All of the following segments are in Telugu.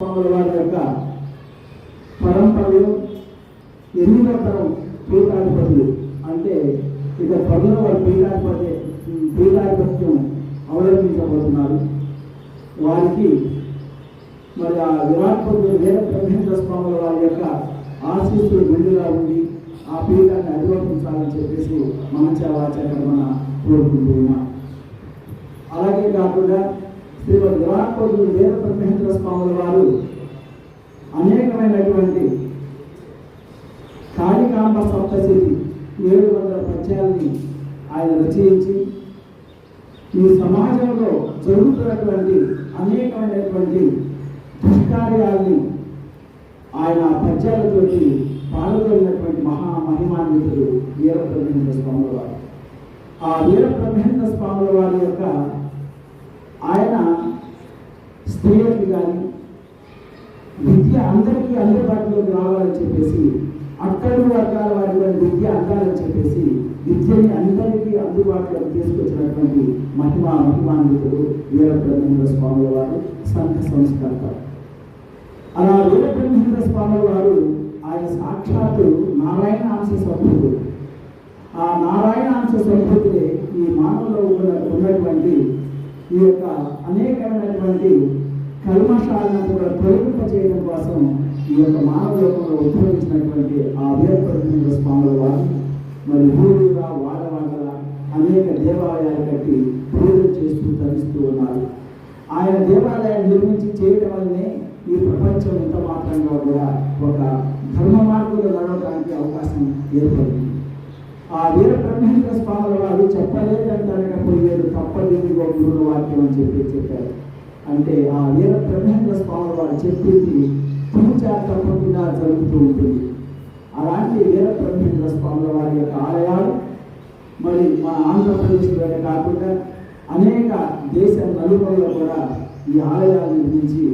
వారి యొక్క పరంపరలో ఎనిమిదో తరం పీఠాధిపతులు? అంటే ఇక త్వరలో వారు పీఠాధిపతి పీఠాధిపత్యం అవలంబించబోతున్నారు వారికి మరి ఆ విరాట్ కోహ్లీ వేద బ్రహ్మేంద్ర స్వాముల వారి యొక్క ఆశీస్సులు విడుదల ఉండి ఆ పీఠాన్ని అధిరోహించాలని చెప్పేసి మనచావాచకర్మన కోరుకుంటూ కోరుకుంటున్నాం. అలాగే కాకుండా శ్రీమద్ విరాట్ వేద బ్రహ్మేంద్ర స్వాముల వారు అనేకమైనటువంటి కాళికాంబ సప్తశతి ఏడు వందల పద్యాలని ఆయన రచయించి ఈ సమాజంలో జరుగుతున్నటువంటి అనేకమైనటువంటి దుష్కార్యాల్ని ఆయన పద్యాలతోటి పాల్గొన్నటువంటి మహా మహిమాన్వితుడు వీరబ్రహ్మేంద్ర స్వాముల వారు. ఆ వీరబ్రహ్మేంద్ర స్వాముల వారి యొక్క ఆయన స్త్రీలకి కానీ విద్య అందరికీ అందుబాటులోకి రావాలని చెప్పేసి అక్కడి వర్గాల వారి విద్య అందాలని చెప్పేసి విద్యని అందరికీ అందుబాటులోకి తీసుకొచ్చినటువంటి మహిమా మహిమాన్వితుడు వీరబ్రహ్మేంద్ర స్వాముల వారు సంఘ సంస్కర్త. అలా వీరబ్రహ్మేంద్ర స్వాముల వారు ఆయన సాక్షాత్తు నారాయణ అంశ సంస్కృతుడు ఆ నారాయణ అంశ సంభూతుడే ఈ మానవులో ఉన్న ఉన్నటువంటి ఈ యొక్క అనేకమైనటువంటి కల్మషాలను కూడా తొలగింప చేయడం కోసం ఈ యొక్క మానవ లోకంలో ఉద్భవించినటువంటి ఆ వీరబ్రహ్మేంద్ర స్వాముల వారు మరి భూమిగా వాడవాడల అనేక దేవాలయాలు కట్టి పూజలు చేస్తూ తరిస్తూ ఉన్నారు. ఆయన దేవాలయాన్ని నిర్మించి చేయడం వల్లనే ఈ ప్రపంచం ఎంత మాత్రంగా కూడా ఒక ధర్మ మార్గంలో నడవడానికి అవకాశం ఏర్పడింది. ఆ వీర బ్రహ్మేంద్ర స్వాముల వారు చెప్పలేదంటారకపోయేది తప్పలేదు గురు వాక్యం అని చెప్పి చెప్పారు. అంటే ఆ వీర బ్రహ్మేంద్ర స్వాముల వారు చెప్పింది పూజా తప్పకుండా జరుగుతూ ఉంటుంది. అలాంటి వీర బ్రహ్మేంద్ర స్వాముల వారి యొక్క ఆలయాలు మరి మన ఆంధ్రప్రదేశ్లోనే కాకుండా అనేక దేశ నలుగురులో కూడా ఈ ఆలయాలు నిర్మించి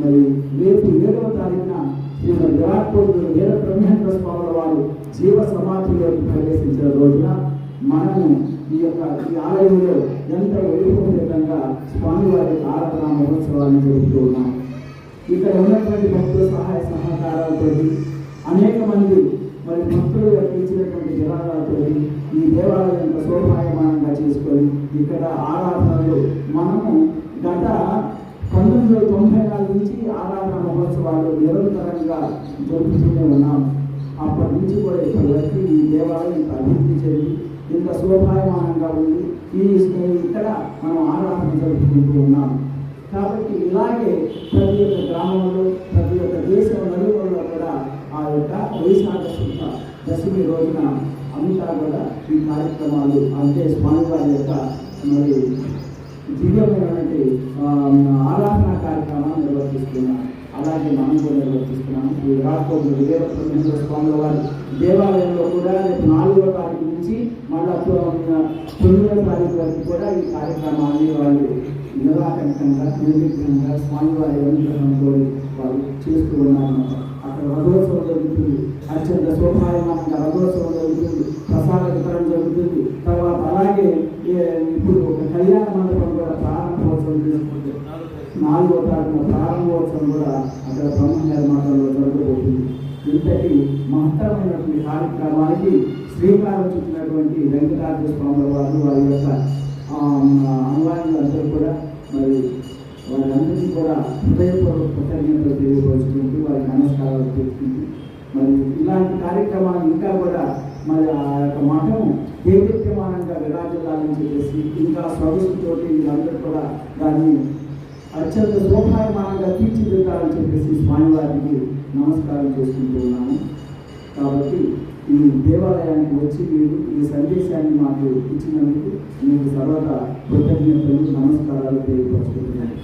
మరి రేపు ఏడవ తారీఖున శ్రీమతి విరాట్ కోహ్లీ వీర బ్రహ్మేంద్ర స్వాముల వారు జీవ సమాధిలోకి ప్రవేశించిన రోజున మనము ఈ యొక్క ఈ ఆలయంలో ఎంత వైభవంగా స్వామివారి యొక్క ఆరాధన మహోత్సవాన్ని జరుపుతూ ఉన్నాం. ఇక్కడ ఉన్నటువంటి భక్తుల సహాయ సహకారాలతో అనేక మంది మరి భక్తులు ఇచ్చినటువంటి విరాళాలతో ఈ దేవాలయం శోభాయమానంగా చేసుకొని ఇక్కడ ఆరాధనలు మనము గత పంతొమ్మిది వందల తొంభై నాలుగు నుంచి ఆరాధన మహోత్సవాలు నిరంతరంగా జరుపుతూనే ఉన్నాం. అప్పటి నుంచి కూడా ఇప్పటి వరకు ఈ దేవాలయం ఇంత అభివృద్ధి చెంది ఇంత శోభాయమానంగా ఉంది. ఈ ఇక్కడ మనం ఆరాధన జరుపుకుంటూ ఉన్నాం. కాబట్టి ఇలాగే ప్రతి ఒక్క గ్రామంలో ప్రతి ఒక్క దేశం నలుగురులో కూడా ఆ యొక్క వైశాఖ శుద్ధ దశమి రోజున అంతా కూడా ఈ కార్యక్రమాలు అంటే స్వామివారి యొక్క మరి దివ్యమైనటువంటి ఆరాధన కార్యక్రమాన్ని నిర్వర్తిస్తున్నాం. అలాగే మనం కూడా నిర్వర్తిస్తున్నాము ఈ రాత్రి కోహ్లీ స్వామి వారి దేవాలయంలో కూడా రేపు నాలుగో తారీఖు నుంచి మళ్ళా తొమ్మిదో తారీఖు వరకు కూడా ఈ కార్యక్రమాన్ని వాళ్ళు నిరాకంఠంగా నిర్విఘ్నంగా స్వామివారి అనుగ్రహంతో వాళ్ళు చేస్తూ ఉన్నారు అక్కడ రథోత్సవం జరుగుతుంది. అత్యంత శోభాయమానంగా రథోత్సవం జరుగుతుంది. ప్రసాద వితరణ జరుగుతుంది. తర్వాత అలాగే ఇప్పుడు నాలుగో ప్రారంభోత్సవం కూడా అక్కడ బ్రహ్మగారి మాటల్లో జరగబోతుంది. ఇంతటి మహత్తరమైనటువంటి కార్యక్రమానికి శ్రీకారం చుట్టినటువంటి వెంకటాద్రి స్వాముల వారు వారి యొక్క అనువాదులందరూ కూడా మరి వారందరికీ కూడా హృదయపూర్వక కృతజ్ఞతలు తెలియపరుచుకుంటూ వారికి నమస్కారాలు తెలుపుకుంటూ మరి ఇలాంటి కార్యక్రమాలు ఇంకా కూడా మరి ఆ యొక్క మఠం దేదీప్యమానంగా విరాజిల్లాలని చెప్పేసి ఇంకా సొగసుతోటి వీళ్ళందరూ కూడా దాన్ని అత్యంత శోభాయమానంగా తీర్చిదిద్దాలని చెప్పేసి స్వామివారికి నమస్కారం చేసుకుంటూ ఉన్నాము. కాబట్టి ఈ దేవాలయానికి వచ్చి మీరు ఈ సందేశాన్ని మాకు ఇచ్చినందుకు మీకు సర్వదా కృతజ్ఞతలు నమస్కారాలు తెలియపరుచుకుంటున్నాను.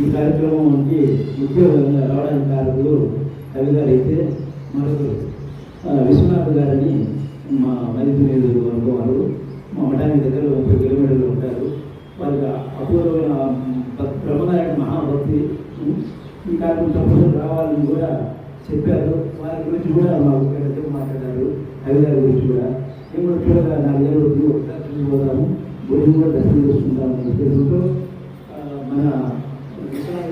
ఈ కార్యక్రమంకి ఉద్యోగంగా రావడానికి కారకులు కవి గారు అయితే మనకు విశ్వనాథ్ గారని మా మైత్రి నియోజకవర్గం వారు మా మఠానికి దగ్గర ముప్పై కిలోమీటర్లు ఉంటారు. వారికి అపూర్వమైన భక్- మహాభక్తి ఉం, ఈ కార్యక్రమం తప్పకుండా రావాలని కూడా చెప్పారు. వారి గురించి కూడా మాకు ఇక్కడ మాట్లాడారు. కవి గురించి కూడా. మేము కూడా చూడగా నాలుగేళ్ళు ఒకసారి చూసి పోతాము గురించి కూడా దర్శనం చేసుకుంటామని ఉద్దేశంతో ఆ, మన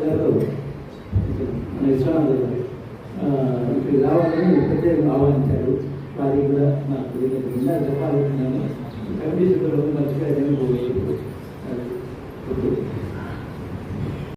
గారు మన విశ్వనాథ్ గారు ఇక్కడికి రావాలని ప్రత్యేకంగా ఆహ్వానించారు. వారికి కూడా నాకు తెలియదు ఇందాక చెప్పాలనుకున్నాను. కమిటీ సభ్యులు మర్చిపోయారు